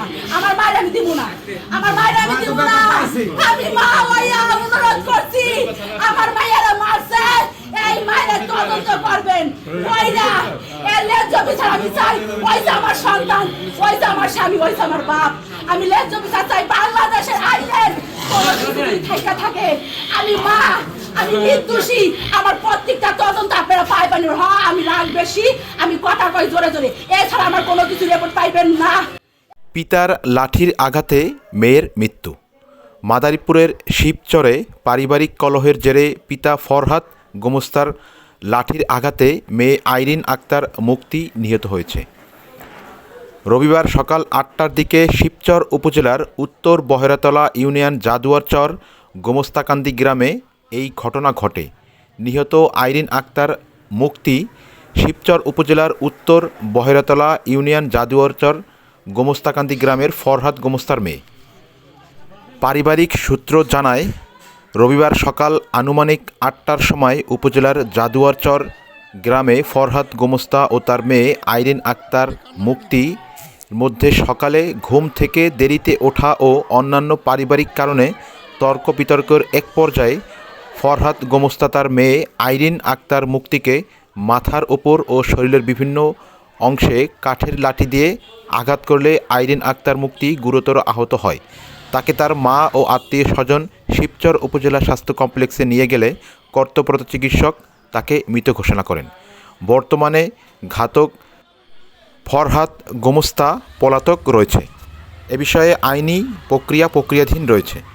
না। আমার মায়ের আমি দিব না। আমার মায়ের আমি দিব না। আমি মা হইয়া অনুরোধ করছি আমার মায়েরা মারছে। এই মায়ের তদন্ত করবেন। ওইরা এর বিচার আমি চাই। ওইসা আমার সন্তান ওইসা আমার স্বামী ওইসা আমার বাপ। আমি বিচার চাই। বাংলাদেশের আইনের থাকে। আমি মা আমি নির্দোষী। আমার প্রত্যেকটা তদন্ত আপনারা পাইবেন। হ্যাঁ আমি রাগ বেশি আমি কথা কই জোরে জোরে। এছাড়া আমার কোনো কিছু রিপোর্ট পাইবেন না। পিতার লাঠির আঘাতে মেয়ের মৃত্যু। মাদারীপুরের শিবচরে পারিবারিক কলহের জেরে পিতা ফরহাদ গোমস্তার লাঠির আঘাতে মেয়ে আইরিন আক্তার মুক্তি নিহত হয়েছে। রবিবার সকাল আটটার দিকে শিবচর উপজেলার উত্তর বহেরাতলা ইউনিয়ন জাদুয়ারচর গোমস্তাকান্দি গ্রামে এই ঘটনা ঘটে। নিহত আইরিন আক্তার মুক্তি শিবচর উপজেলার উত্তর বহেরাতলা ইউনিয়ন জাদুয়ারচর গোমস্তাকান্দি গ্রামের ফরহাদ গোমস্তার মেয়ে। পারিবারিক সূত্র জানায়, রবিবার সকাল আনুমানিক আটটার সময় উপজেলার জাদুয়ারচর গ্রামে ফরহাদ গোমস্তা ও তার মেয়ে আইরিন আক্তার মুক্তি মধ্যে সকালে ঘুম থেকে দেরিতে ওঠা ও অন্যান্য পারিবারিক কারণে তর্ক বিতর্কের এক পর্যায়ে ফরহাদ গোমস্তা তার মেয়ে আইরিন আক্তার মুক্তিকে মাথার ওপর ও শরীরের বিভিন্ন অংশে কাঠের লাঠি দিয়ে আঘাত করলে আইরিন আক্তার মুক্তি গুরুতর আহত হয়। তাকে তার মা ও আত্মীয় স্বজন শিবচর উপজেলা স্বাস্থ্য কমপ্লেক্সে নিয়ে গেলে কর্তব্যরত চিকিৎসক তাকে মৃত ঘোষণা করেন। বর্তমানে ঘাতক ফরহাত গোমস্তা পলাতক রয়েছে। এ বিষয়ে আইনি প্রক্রিয়া প্রক্রিয়াধীন রয়েছে।